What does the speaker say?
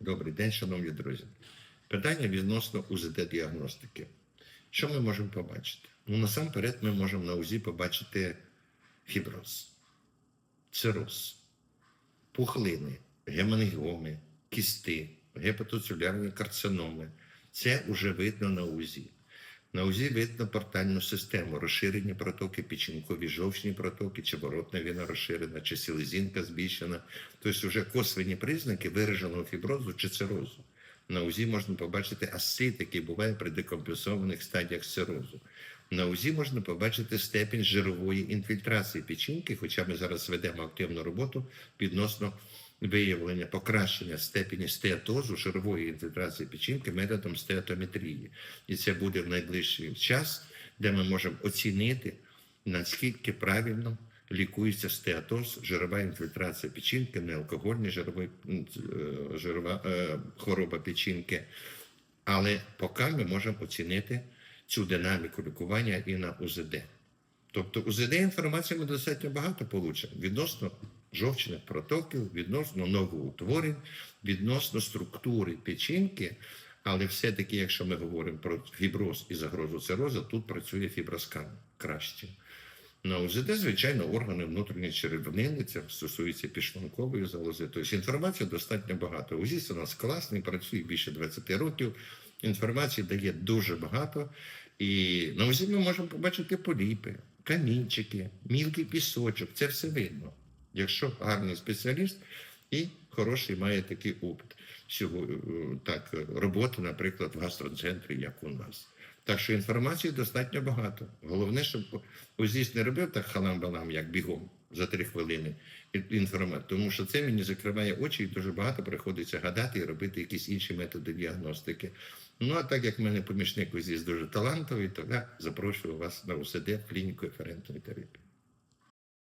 Добрий день, шановні друзі. Питання відносно УЗД-діагностики. Що ми можемо побачити? Ну, насамперед, ми можемо на УЗІ побачити фіброз, цироз, пухлини, гемангіоми, кісти, гепатоцелярні карциноми. Це вже видно на УЗІ. На УЗІ видно портальну систему, розширені протоки, печінкові жовчні протоки, чи воротна віна розширена, чи селезінка збільшена. Тобто вже косвені признаки вираженого фіброзу чи цирозу. На УЗІ можна побачити асцит, який буває при декомпресованих стадіях цирозу. На УЗІ можна побачити степінь жирової інфільтрації печінки, хоча ми зараз ведемо активну роботу відносно виявлення покращення степені стеатозу, жирової інфільтрації печінки методом стеатометрії. І це буде в найближчий час, де ми можемо оцінити, наскільки правильно лікується стеатоз, жирова інфільтрація печінки, неалкогольна жирова, м, е, жирова е, хвороба печінки. Але поки ми можемо оцінити цю динаміку лікування і на УЗД. Тобто УЗД інформації ми достатньо багато получимо відносно жовчних протоків, відносно новоутворень, відносно структури печінки. Але все-таки, якщо ми говоримо про фіброз і загрозу цирозу, тут працює фіброскан краще. На УЗД, звичайно, органи внутрішньої черевнини, це стосується підшлункової залози. Тобто інформації достатньо багато. УЗІС у нас класний, працює більше 20 років. Інформації дає дуже багато. І на УЗІ ми можемо побачити поліпи, камінчики, мілкий пісочок. Це все видно. Якщо гарний спеціаліст і хороший має такий опит. Е, так, роботи, наприклад, в гастроцентрі, як у нас. Так що інформації достатньо багато. Головне, щоб УЗІС не робив так халам-балам, як бігом за три хвилини інформацію, тому що це мені закриває очі і дуже багато приходиться гадати і робити якісь інші методи діагностики. Ну а так як в мене помічник УЗІС дуже талантовий, то я запрошую вас на УСД в клініку еферентної терапії.